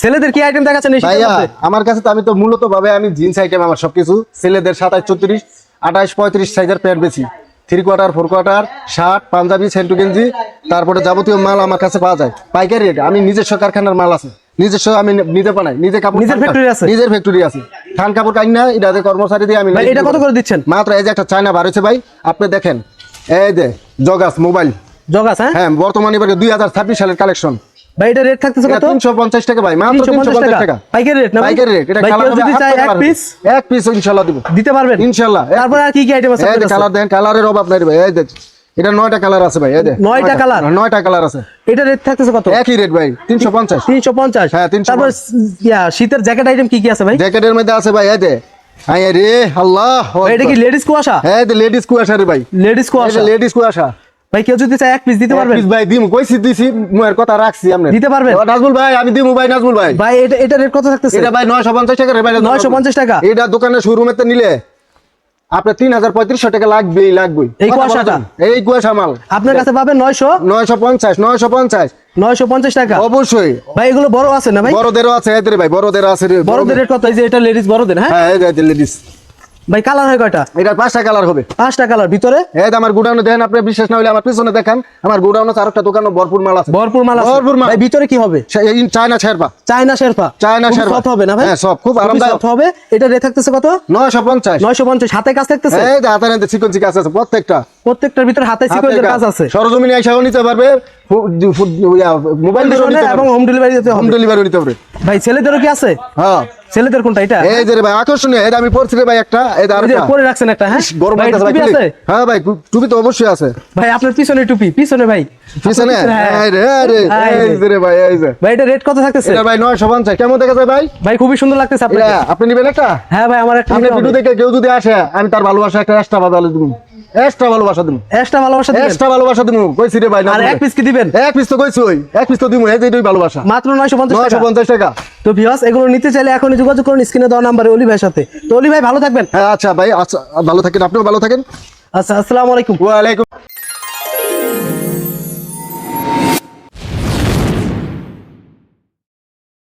ছেলেদের কি আইটেম দেখাচ্ছেন ভাইয়া? আমার কাছে তো আমি তো মূলত ভাবে আমি জিন্স আইটেম আমার সবকিছু ছেলেদের সাতাশ চৌত্রিশ আঠাশ পঁয়ত্রিশ সাইজের প্যান্ট বেশি three quarter four quarter shirt panjabi সেন্টু গেঞ্জি তারপরে যাবতীয় মাল আমার কাছে পাওয়া যায়। পাইকারি রেট আমি নিজস্ব কারখানার মাল আছে। নিজস্ব আমি নিজে বানাই নিজে কাপড় নিজের ফ্যাক্টরি আছে? নিজের ফ্যাক্টরি আছে। থান কাপড় কাই না এটা কর্মচারী দিয়ে আমি ভাই, এটা কত করে দিচ্ছেন? মাত্র এই যে একটা চায়না বার হয়েছে ভাই আপনি দেখেন এই যে জগাস মোবাইল। জগাস হ্যাঁ? হ্যাঁ বর্তমানে এবারে দুই হাজার ছাব্বিশ সালের কালেকশন ভাই এটা রেট থাকতেছে কত? তিনশো পঞ্চাশ টাকা ভাই মাত্র 350 টাকা। পাইকারি রেট না? পাইকারি রেট এটা কালার যদি চায় এক পিস এক পিস ইনশাআল্লাহ দিব। দিতে পারবেন? ইনশাআল্লাহ তারপরে আর কি কি আইটেম আছে এই? কালার দেন কালারের অভাব নাই ভাই এই দেখ এটা নয়টা কালার আছে ভাই এই দেখ নয়টা? নয়টা কালার আছে। এটা রেট থাকতেছে কত? একই রেট ভাই তিনশো পঞ্চাশ। তিনশো পঞ্চাশ। হ্যাঁ, 350 তারপর ইয়া, শীতের জ্যাকেট আইটেম কি কি আছে ভাই? জ্যাকেটের মধ্যে আছে ভাই এই দে আই রে আল্লাহ এটা কি লেডিস কুয়াশা? এই যে লেডিস কুয়াশা রে ভাই। লেডিস কুয়াশা। লেডিস কুয়াশা। ভাই কেউ যদি চায় এক পিস দিতে পারবেন? ভাই দিমু। কইছি দিছি মুয়ের কথা রাখছি আপনি দিতে পারবেন? নাজমুল ভাই আমি দিমু ভাই নাজমুল ভাই। ভাই এটা এটা রেট কত থাকতেছে? এটা ভাই নয়শো পঞ্চাশ টাকা রে ভাই 950 টাকা? এটা দোকানে শোরুমেতে নিলে আপনার তিন হাজার পঁয়ত্রিশশো টাকা লাগবেই লাগবেই। এই কুয়াশাটা? এই কুয়াশা মাল। আপনার কাছে পাবেন নয়শো? নয়শো পঞ্চাশ নয়শো পঞ্চাশ। নয়শো পঞ্চাশ টাকা। অবশ্যই। ভাই এগুলো বড় আছে না ভাই? বড়দেরও আছে ভাই বড়দেরও আছে বড়দের রেট কত? এই যে এটা লেডিস বড়দের হ্যাঁ? হ্যাঁ এই যে লেডিস ভাই কালার হয় কয়টা? এটা পাঁচটা কালার হবে। পাঁচটা কালার ভিতরে? এই আমার গুডাউনে দেখেন আপনি না হলে আমার পিছনে দেখেন আমার গুডাউনে দোকানে ভরপুর মাল আছে। ভরপুর মাল আছে। ভরপুর মাল। ভিতরে কি হবে? China Sherpa China Sherpa. China Sherpa. হবে না ভাই? হ্যাঁ, soft, খুব আরামদায়ক। হবে। এটা রেট থাকতেছে কত? নয়শো পঞ্চাশ। নয়শো পঞ্চাশ। হাতে কাজ থাকতেছে? এই মধ্যে চিকন চিকা আছে প্রত্যেকটা। প্রত্যেকটার ভিতরে হাতে সিকোয়েন্সের কাজ। আছে। সরজমিনে এসেও নিতে পারবে। মোবাইল এবং হোম ডেলিভারি দিতে হোম ডেলিভারি নিতে পারবে ভাই ছেলেদেরও কি আছে? হ্যাঁ। ছেলেদের কোনটা এটা? এই যে ভাই আকর্ষণীয় এটা আমি পড়ছি রে ভাই একটা এই যে ওই যে আরেকটা। পরে রাখছেন একটা হ্যাঁ? গরম লাগতেছে ভাই আছে? হ্যাঁ ভাই টুপি তো অবশ্যই আছে। ভাই আপনার পিছনে টুপি পিছনে ভাই। পিছনে আপনার পিছনে, হ্যাঁ। এই রে এই রে, এই এই যে। যে রে ভাই এই যে। ভাই এটা রেট কত থাকতেছে? এটা ভাই নয়শো পঞ্চাশ কেমন দেখা যায় ভাই? ভাই খুবই সুন্দর লাগতেছে আপনাকে। আপনি নিবেন একটা? হ্যাঁ ভাই আমার একটা আপনি ভিডিও দেখে কেউ যদি আসে আমি তার ভালোবাসা একটা রাস্তা দিব। এক্সট্রা ভালোবাসা এক্সট্রা ভালোবাসা এক্সট্রা ভালোবাসা কইছি রে ভাই না আর এক পিস কি দিবেন? এক পিস তো কইছি ওই। এক পিস তো দিমু এই ভালোবাসা। মাত্র নয়শো পঞ্চাশ নয়শো টাকা 950 টাকা। তো ভিউয়ার্স এগুলো নিতে চাইলে এখনই যোগাযোগ করুন স্ক্রিনে দেওয়া নম্বরে অলি ভাইয়ের সাথে। তো অলি ভাই ভালো থাকবেন। হ্যাঁ আচ্ছা ভাই আচ্ছা ভালো থাকেন আপনিও ভালো থাকেন। আচ্ছা আসসালামু আলাইকুম। ওয়ালাইকুম